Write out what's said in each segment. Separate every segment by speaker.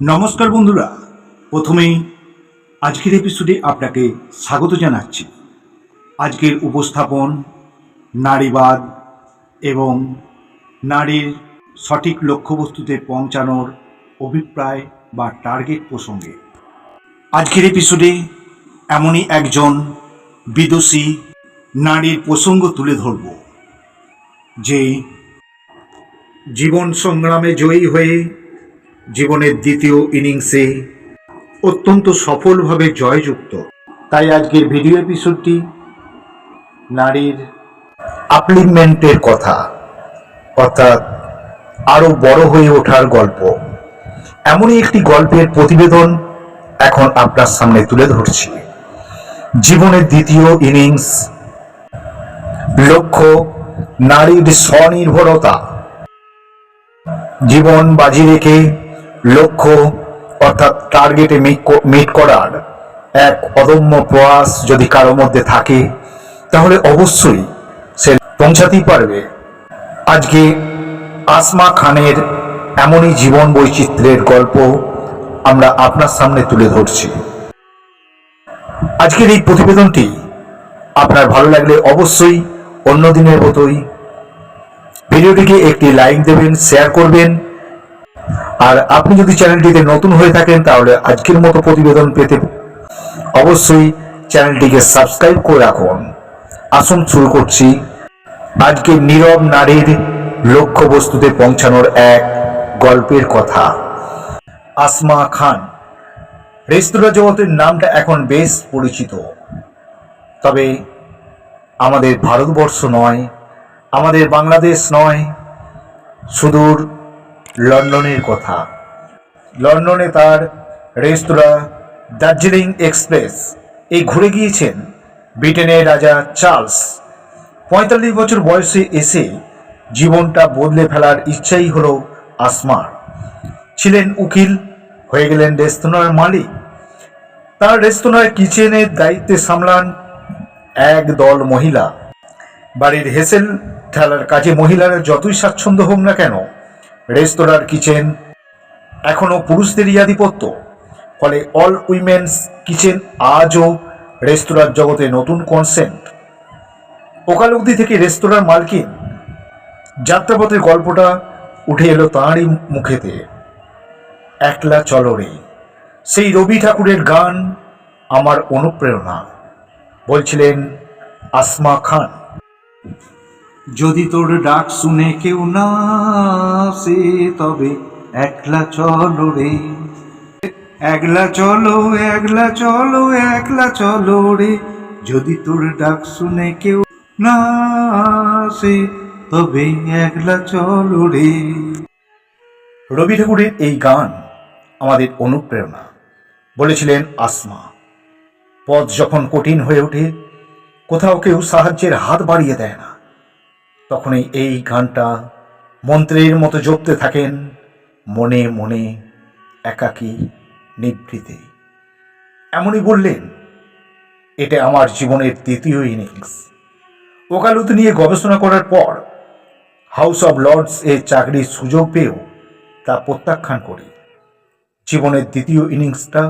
Speaker 1: নমস্কার বন্ধুরা। প্রথমেই আজকের এপিসোডে আপনাকে স্বাগত জানাচ্ছি। আজকের উপস্থাপন নারীবাদ এবং নারীর সঠিক লক্ষ্যবস্তুতে পৌঁছানোর অভিপ্রায় বা টার্গেট প্রসঙ্গে। আজকের এপিসোডে এমনই একজন বিদুষী নারীর প্রসঙ্গ তুলে ধরব, যে জীবন সংগ্রামে জয়ী হয়ে জীবনের দ্বিতীয় ইনিংসে অত্যন্ত সফলভাবে জয়যুক্ত। তাই আজকের ভিডিও এপিসোডটি নারীর আপলিমেন্টের কথা, অর্থাৎ আরও বড় হয়ে ওঠার গল্প। এমনই একটি গল্পের প্রতিবেদন এখন আপনার সামনে তুলে ধরছি। জীবনের দ্বিতীয় ইনিংস, লক্ষ্য নারীর স্বনির্ভরতা। জীবন বাজি রেখে লক্ষ্য অর্থাৎ টার্গেটে মিট করার এক অদম্য প্রয়াস যদি কারও মধ্যে থাকে, তাহলে অবশ্যই সে পৌঁছাতেই পারবে। আজকে আসমা খানের এমনই জীবন বৈচিত্র্যের গল্প আমরা আপনার সামনে তুলে ধরছি। আজকের এই প্রতিবেদনটি আপনার ভালো লাগলে অবশ্যই অন্য দিনের মতোই ভিডিওটিকে একটি লাইক দেবেন শেয়ার করবেন আর আপনি যদি চ্যানেলটিতে নতুন হয়ে থাকেন, তাহলে আজকের মতো প্রতিবেদন পেতে অবশ্যই চ্যানেলটিকে সাবস্ক্রাইব করে রাখুন। আসুন শুরু করছি। আজকে নীরব নারীর লক্ষ্যবস্তুতে পৌঁছানোর এক গল্পের কথা। আসমা খান। রেস্তোরাঁ জগতের নামটা এখন বেশ পরিচিত। তবে আমাদের ভারতবর্ষ নয়, আমাদের বাংলাদেশ নয়, সুদূর লন্ডনের কথা। লন্ডনে তার রেস্তোরাঁ দার্জিলিং এক্সপ্রেস। এই ঘুরে গিয়েছেন ব্রিটেনের রাজা চার্লস। পঁয়তাল্লিশ বছর বয়সে এসে জীবনটা বদলে ফেলার ইচ্ছাই হলো আসমার। ছিলেন উকিল, হয়ে গেলেন রেস্তোরাঁর মালিক। তার রেস্তোরাঁর কিচেনের দায়িত্বে সামলান এক দল মহিলা। বাড়ির হেসেল, ঠেলার কাজে মহিলারা যতই স্বাচ্ছন্দ্য হোক না কেন রেস্তোরাঁর কিচেন, এখনও পুরুষদেরই আধিপত্য ফলে অল উইমেন্স কিচেন আজও রেস্তোরাঁর জগতে নতুন কনসেন্ট ওকালব্দি থেকে রেস্তোরাঁর মালকিন। যাত্রাপথের গল্পটা উঠে এলো তাঁরই মুখেতে। একলা চলরে সেই রবি ঠাকুরের গান আমার অনুপ্রেরণা, বলছিলেন আসমা খান। যদি তোর ডাক শুনে কেউ না আসে তবে একলা চলো রে। একলা চলো একলা চলো একলা চলো রে। যদি তোর ডাক শুনে কেউ না আসে তবে একলা চলো রে। রবি ঠাকুরের এই গান আমাদের অনুপ্রেরণা। বলেছিলেন আসমা, পথ যখন কঠিন হয়ে ওঠে, কোথাও কেউ সাহায্যের হাত বাড়িয়ে দেয় না। তখনই এই গানটা মন্ত্রের মতো জপতে থাকেন মনে মনে একাকী নিভৃতে। এমনই বললেন, এটা আমার জীবনের তৃতীয় ইনিংস। ওকালতি নিয়ে গবেষণা করার পর হাউস অব লর্ডস এর চাকরির সুযোগ পেয়েও তা প্রত্যাখ্যান করি। জীবনের দ্বিতীয় ইনিংসটা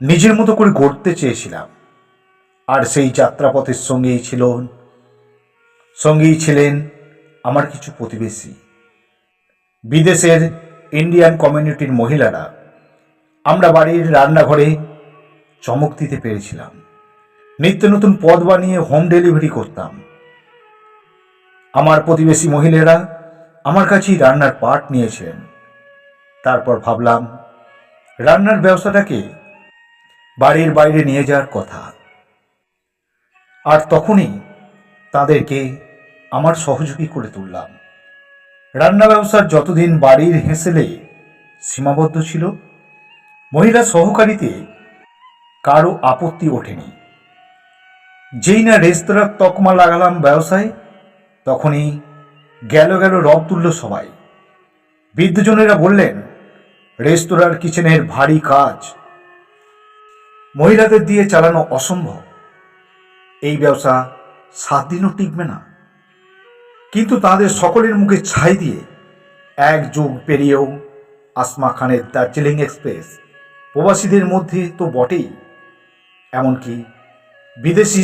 Speaker 1: নিজের মতো করে গড়তে চেয়েছিলাম। আর সেই যাত্রাপথের সঙ্গেই ছিল সঙ্গেই ছিলেন আমার কিছু প্রতিবেশী। বিদেশের ইন্ডিয়ান কমিউনিটির মহিলারা আমরা বাড়ির রান্নাঘরে চমক দিতে পেরেছিলাম। নিত্য নতুন পদ বানিয়ে হোম ডেলিভারি করতাম। আমার প্রতিবেশী মহিলারা আমার কাছেই রান্নার পার্ট নিয়েছেন। তারপর ভাবলাম, রান্নার ব্যবসাটাকে বাড়ির বাইরে নিয়ে যাওয়ার কথা। আর তখনই তাদেরকে আমার সহযোগী করে তুললাম। রান্না ব্যবসার যতদিন বাড়ির হেঁসেলে সীমাবদ্ধ ছিল, মহিলা সহকারীতে কারও আপত্তি ওঠেনি। যেই না রেস্তোরাঁর তকমা লাগালাম ব্যবসায়, তখনই গেল গেল রব তুলল সবাই। বৃদ্ধজনেরা বললেন, রেস্তোরাঁর কিচেনের ভারী কাজ মহিলাদের দিয়ে চালানো অসম্ভব। এই ব্যবসা সাত দিনও টিকবে না। কিন্তু তাদের সকলের মুখে ছাই দিয়ে এক যুগ পেরিয়েও আসমা খানের দার্জিলিং এক্সপ্রেস প্রবাসীদের মধ্যে তো বটেই। এমনকি বিদেশি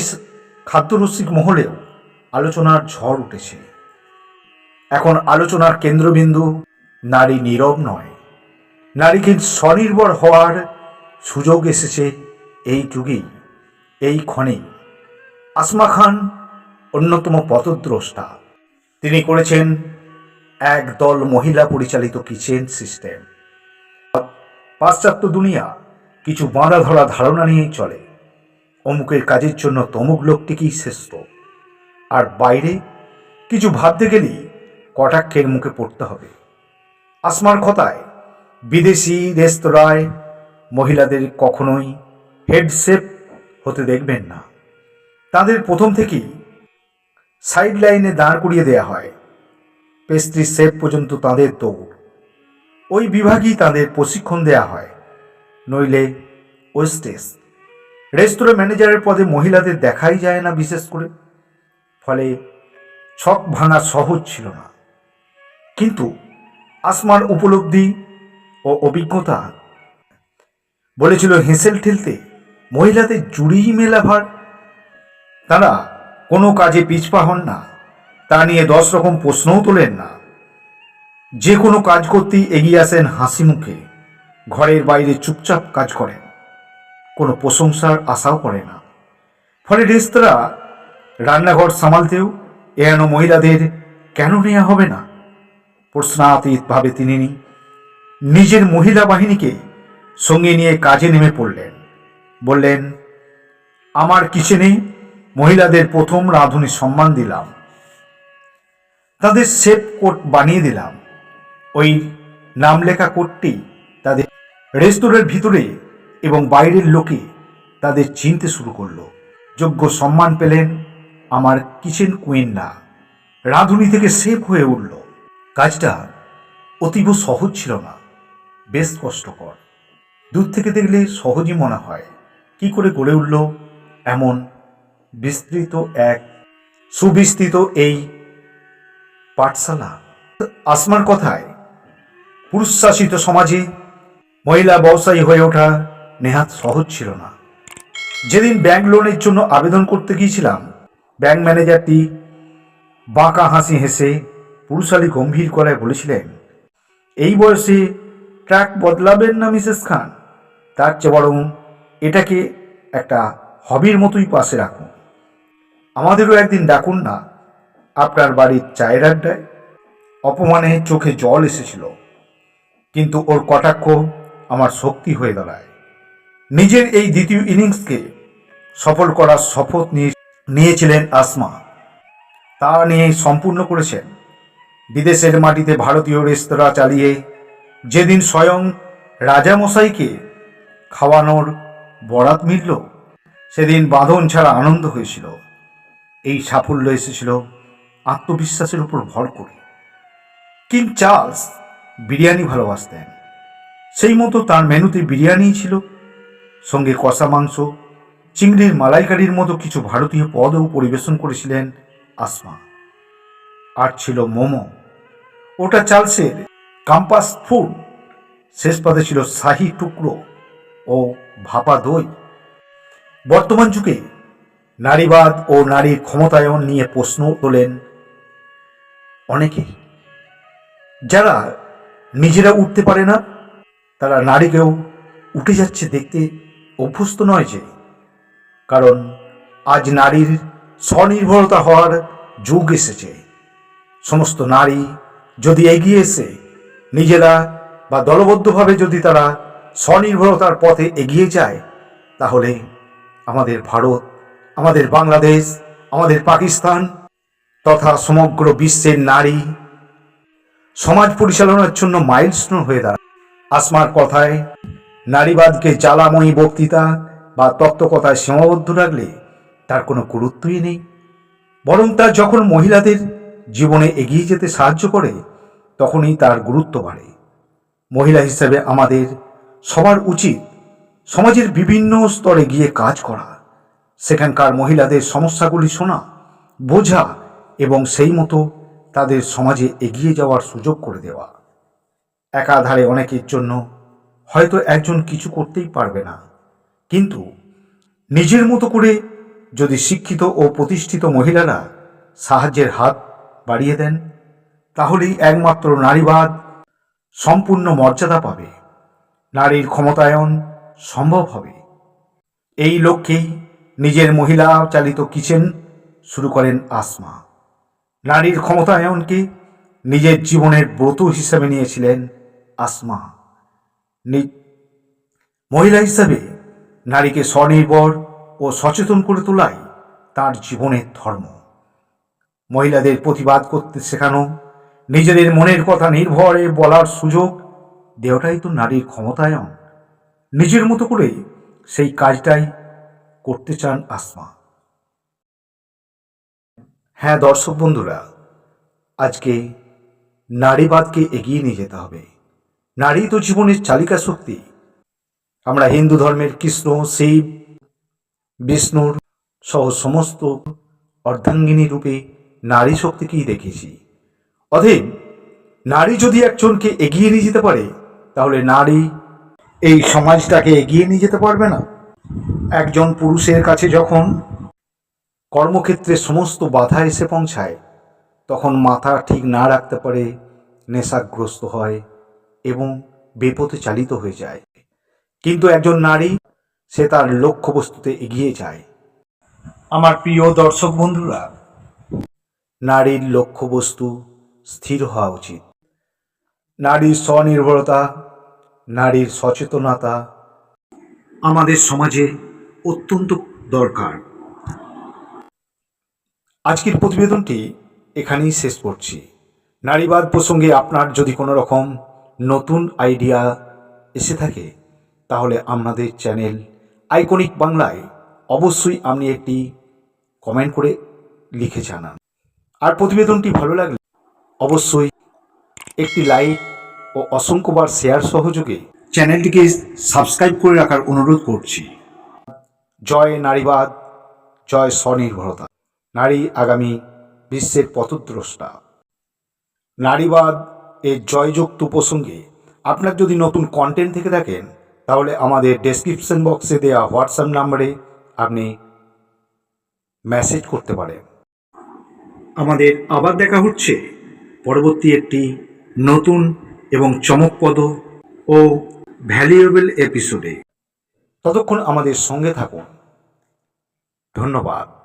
Speaker 1: খাদ্যরসিক মহলেও আলোচনার ঝড় উঠেছে। এখন আলোচনার কেন্দ্রবিন্দু নারী নীরব নয়। নারীকে স্বনির্ভর হওয়ার সুযোগ এসেছে এই যুগেই, এই ক্ষণেই। আসমা খান অন্যতম পথদ্রষ্টা। তিনি করেছেন এক দল মহিলা পরিচালিত কিচেন সিস্টেম। পাশ্চাত্য দুনিয়া কিছু বাঁধা ধরা ধারণা নিয়েই চলে। অমুকের কাজের জন্য তমুক লোকটিকেই শ্রেষ্ঠ। আর বাইরে কিছু ভাবতে গেলেই কটাক্ষের মুখে পড়তে হবে। আসমার কথায়, বিদেশি রেস্তোরাঁয় মহিলাদের কখনোই হেডসেপ হতে দেখবেন না। তাদের প্রথম থেকেই সাইড লাইনে দাঁড় করিয়ে দেয়া হয়। পেস্ট্রি শেফ পর্যন্ত তাদের দৌড়। ওই বিভাগেই তাদের প্রশিক্ষণ দেয়া হয়। নইলে ওয়েস্টেস রেস্তোরাঁ ম্যানেজারের পদে মহিলাদের দেখাই যায় না বিশেষ করে। ফলে ছক ভাঙা সহজ ছিল না। কিন্তু আসমার উপলব্ধি ও অভিজ্ঞতা বলেছিল হেসেল ঠেলতে মহিলাদের জুড়িই মেলা ভার তারা কোনো কাজে পিছপা হন না। তা নিয়ে দশ রকম প্রশ্নও তোলেন না। যে কোনো কাজ করতেই এগিয়ে আসেন হাসি মুখে। ঘরের বাইরে চুপচাপ কাজ করেন। কোনো প্রশংসার আশাও করে না। ফলে রেস্তোরাঁ, রান্নাঘর সামালতেও এহেন মহিলাদের কেন নেওয়া হবে না? প্রশ্নাতীতভাবে তিনি নিজের মহিলা বাহিনীকে সঙ্গে নিয়ে কাজে নেমে পড়লেন। বললেন, আমার কিচেনে মহিলাদের প্রথম রাঁধুনি সম্মান দিলাম। তাদের শেপ কোট বানিয়ে দিলাম। ওই নাম লেখা কোটটি তাদের রেস্তোরাঁর ভিতরে এবং বাইরের লোকে তাদের চিনতে শুরু করল। যোগ্য সম্মান পেলেন আমার কিচেন কুইনরা রাঁধুনি থেকে শেফ হয়ে উঠল। কাজটা অতীব সহজ ছিল না, বেশ কষ্টকর। দূর থেকে দেখলে সহজই মনে হয়, কি করে গড়ে উঠল এমন বিস্তৃত এক সুবিস্তৃত এই পাঠশালা। আসমার কথায় পুরুষ শাসিত সমাজে মহিলা ব্যবসায়ী হয়ে ওঠা নেহাত সহজ ছিল না। যেদিন ব্যাংক লোনের জন্য আবেদন করতে গিয়েছিলাম, ব্যাংক ম্যানেজারটি বাঁকা হাসি হেসে পুরুষালী গম্ভীর গলায় বলেছিলেন, এই বয়সে ট্র্যাক বদলাবেন না, মিসেস খান? তার চেয়ে বরং এটাকে একটা হবির মতোই পাশে রাখুন। আমাদেরও একদিন ডাকুন না। আপনার বাড়ির চায়ের আড্ডায় অপমানে চোখে জল এসেছিল। কিন্তু ওর কটাক্ষ আমার শক্তি হয়ে দাঁড়ায়। নিজের এই দ্বিতীয় ইনিংসকে সফল করার শপথ নিয়ে নিয়েছিলেন আসমা। তা নিয়ে সম্পূর্ণ করেছেন। বিদেশের মাটিতে ভারতীয় রেস্তোরাঁ চালিয়ে যেদিন স্বয়ং রাজামশাইকে খাওয়ানোর বরাত মিলল, সেদিন বাঁধন ছাড়া আনন্দ হয়েছিল। এই সাফল্য এসেছিল আত্মবিশ্বাসের উপর ভর করে। কিং চার্লস বিরিয়ানি ভালোবাসতেন। সেই মতো তার মেনুতে বিরিয়ানি ছিল। সঙ্গে কষা মাংস, চিংড়ির মালাইকারির মতো কিছু ভারতীয় পদও পরিবেশন করেছিলেন আসমা। আর ছিল মোমো। ওটা চার্লসের কাম্পাস ফুড। শেষ পাতে ছিল শাহি টুকরো ও ভাপা দই। বর্তমান যুগে নারীবাদ ও নারীর ক্ষমতায়ন নিয়ে প্রশ্ন তোলেন অনেকেই যারা নিজেরা উঠতে পারে না, তারা নারীকেও উঠে যাচ্ছে দেখতে অভ্যস্ত নয় যে। কারণ আজ নারীর স্বনির্ভরতা হওয়ার যুগ এসেছে। সমস্ত নারী যদি এগিয়ে এসে নিজেরা বা দলবদ্ধভাবে যদি তারা স্বনির্ভরতার পথে এগিয়ে যায়, তাহলে আমাদের ভারত আমাদের বাংলাদেশ, আমাদের পাকিস্তান তথা সমগ্র বিশ্বের নারী সমাজ পরিচালনার জন্য মাইলস্টোন হয়ে দাঁড়ায়। আসমার কথায়, নারীবাদকে জ্বালাময়ী বক্তৃতা বা তত্ত্বকথায় সীমাবদ্ধ রাখলে তার কোনো গুরুত্বই নেই। বরং তা যখন মহিলাদের জীবনে এগিয়ে যেতে সাহায্য করে, তখনই তার গুরুত্ব বাড়ে। মহিলা হিসেবে আমাদের সবার উচিত সমাজের বিভিন্ন স্তরে গিয়ে কাজ করা। সেখানকার মহিলাদের সমস্যাগুলি শোনা, বোঝা এবং সেই মতো তাদের সমাজে এগিয়ে যাওয়ার সুযোগ করে দেওয়া। একাধারে অনেকের জন্য হয়তো একজন কিছু করতেই পারবে না। কিন্তু নিজের মতো করে যদি শিক্ষিত ও প্রতিষ্ঠিত মহিলারা সাহায্যের হাত বাড়িয়ে দেন, তাহলেই একমাত্র নারীবাদ সম্পূর্ণ মর্যাদা পাবে। নারীর ক্ষমতায়ন সম্ভব হবে। এই লক্ষ্যেই নিজের মহিলা চালিত কিচেন শুরু করেন আসমা। নারীর ক্ষমতায়নকে নিজের জীবনের ব্রত হিসেবে নিয়েছিলেন আসমা। মহিলা হিসাবে নারীকে স্বনির্ভর ও সচেতন করে তোলাই তার জীবনের ধর্ম। মহিলাদের প্রতিবাদ করতে শেখানো, নিজেদের মনের কথা নির্ভরে বলার সুযোগ দেওয়াটাই তো নারীর ক্ষমতায়ন। নিজের মতো করে সেই কাজটাই করতে চান আসমা। হ্যাঁ দর্শক বন্ধুরা, আজকে নারীবাদকে এগিয়ে নিয়ে যেতে হবে। নারী তো জীবনের চালিকা শক্তি। আমরা হিন্দু ধর্মের কৃষ্ণ, শিব বিষ্ণুর সহ সমস্ত অর্ধাঙ্গিনী রূপে নারী শক্তিকেই দেখেছি। অতএব, নারী যদি একজনকে এগিয়ে নিয়ে যেতে পারে, তাহলে নারী এই সমাজটাকে এগিয়ে নিয়ে যেতে পারবে না? একজন পুরুষের কাছে যখন কর্মক্ষেত্রে সমস্ত বাধা এসে পৌঁছায়, তখন মাথা ঠিক না রাখতে পারে, নেশাগ্রস্ত হয় এবং বিপথে চালিত হয়ে যায়। কিন্তু একজন নারী, সে তার লক্ষ্যবস্তুতে এগিয়ে যায়। আমার প্রিয় দর্শক বন্ধুরা, নারীর লক্ষ্যবস্তু স্থির হওয়া উচিত। নারীর স্বনির্ভরতা, নারীর সচেতনতা আমাদের সমাজে অত্যন্ত দরকার। আজকের প্রতিবেদনটি এখানেই শেষ করছি। নারীবাদ প্রসঙ্গে আপনার যদি কোনো রকম নতুন আইডিয়া এসে থাকে, তাহলে আপনাদের চ্যানেল আইকনিক বাংলায় অবশ্যই আপনি একটি কমেন্ট করে লিখে জানান। আর প্রতিবেদনটি ভালো লাগলে অবশ্যই একটি লাইক ও অসংখ্যবার শেয়ার সহযোগে চ্যানেলটিকে সাবস্ক্রাইব করে রাখার অনুরোধ করছি। জয় নারীবাদ, জয় স্বনির্ভরতা। নারী আগামী বিশ্বের পথদ্রষ্টা। নারীবাদ এর জয়যুক্ত প্রসঙ্গে আপনার যদি নতুন কন্টেন্ট থেকে থাকেন, তাহলে আমাদের ডেসক্রিপশন বক্সে দেওয়া হোয়াটসঅ্যাপ নাম্বারে আপনি মেসেজ করতে পারেন। আমাদের আবার দেখা হচ্ছে পরবর্তী একটি নতুন এবং চমকপদ ও ভ্যালুয়েবল এপিসোডে ততক্ষণ আমাদের সঙ্গে থাকুন। ধন্যবাদ।